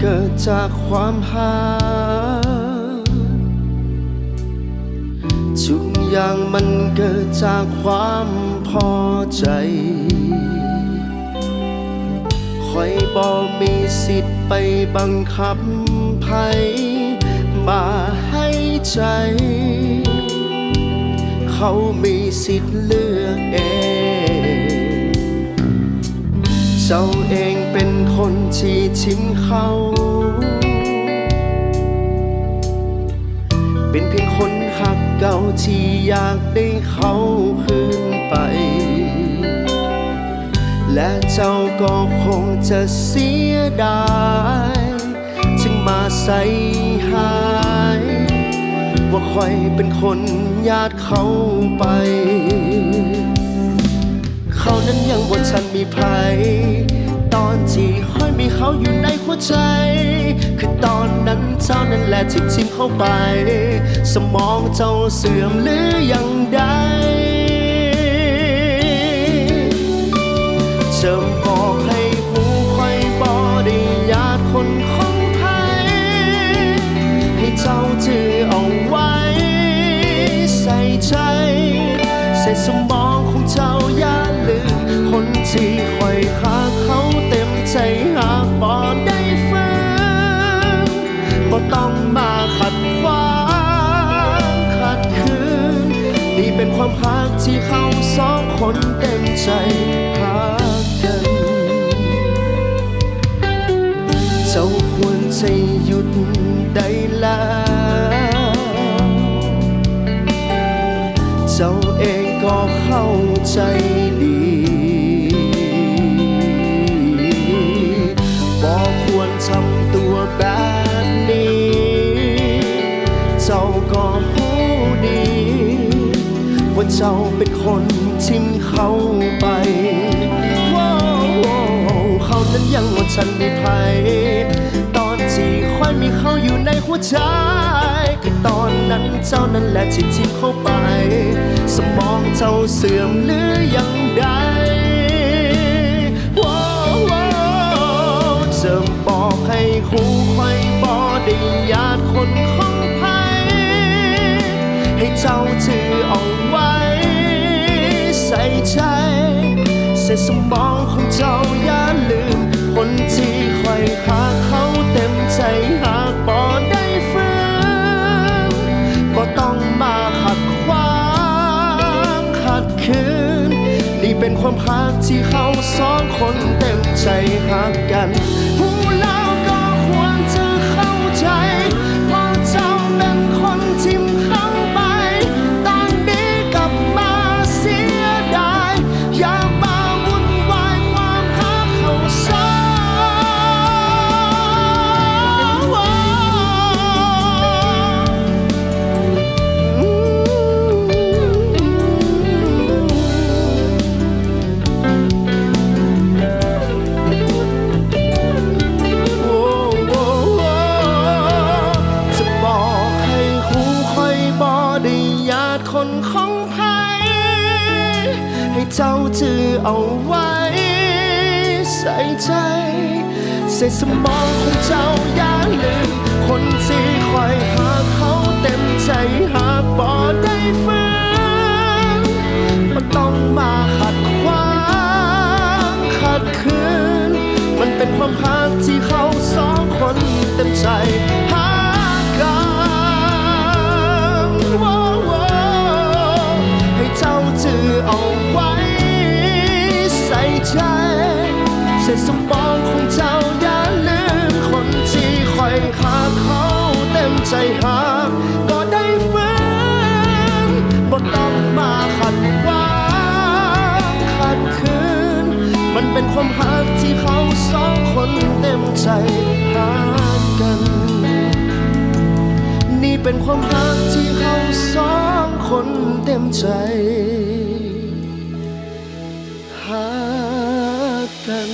เกิดจากความหาทุกอย่างมันเกิดจากความพอใจคอยบอมีสิทธิ์ไปบังคับไผมาให้ใจ เขามีสิทธิ์เลือกเอง เจ้าเอง เป็นคนที่ทิ้งเขา เป็นเพียงคนหักเก่าที่อยากได้เขาคืนไป และเจ้าก็คงจะเสียดายจึงมาใส่หาย ว่าคอยเป็นคนญาติเขาไป เขานั้นยังบนฉันมีภัย ตอนที่ค่อยมีเขาอยู่ในหัวใจ คือตอนนั้นเจ้านั้นแหละที่ทิ้งเขาไป สมองเจ้าเสื่อมหรือยังใดจะบอกให้ผู้คอยบอได้ญาติคนของไผให้เจ้าถือเอาไว้ใส่ใจ คนเต็มใจหากัน เจ้าควรจะหยุดได้แล้วเจ้าเองก็เข้าใจดี เจ้าเป็นคนทิ้งเขาไปว้าวเขานั้นยังว่าฉันมีภัยตอนที่ค่อยมีเขาอยู่ในหัวใจก็ตอนนั้นเจ้านั้นแหละที่ทิ้งเขาไป สมองเจ้าเสื่อมหรือยังใดว้าวจะบอกให้หูค่อยบอได้ญาติคนของไผให้เจ้าถือเอา ส่สมองของเจ้าอย่าลืม คนที่คอยหาเขาเต็มใจหากบ่ได้ฝืนบ่ต้องมาขัดขวางขัดขืน นี่เป็นความรักที่เขาสองคนเต็มใจหักกัน ญาติคนของไผให้เจ้าถือเอาไว้ ใส่ใจ ใส่สมองของเจ้าอย่าลืม คนที่คอยหาเขาเต็มใจหากบอได้ฝืนบ่ต้องมาขัดขวางขัดขืนมันเป็นความรักที่เขาสองคนเต็มใจหา ความหักที่เขาสองคนเต็มใจหากัน นี่เป็นความหักที่เขาสองคนเต็มใจหากัน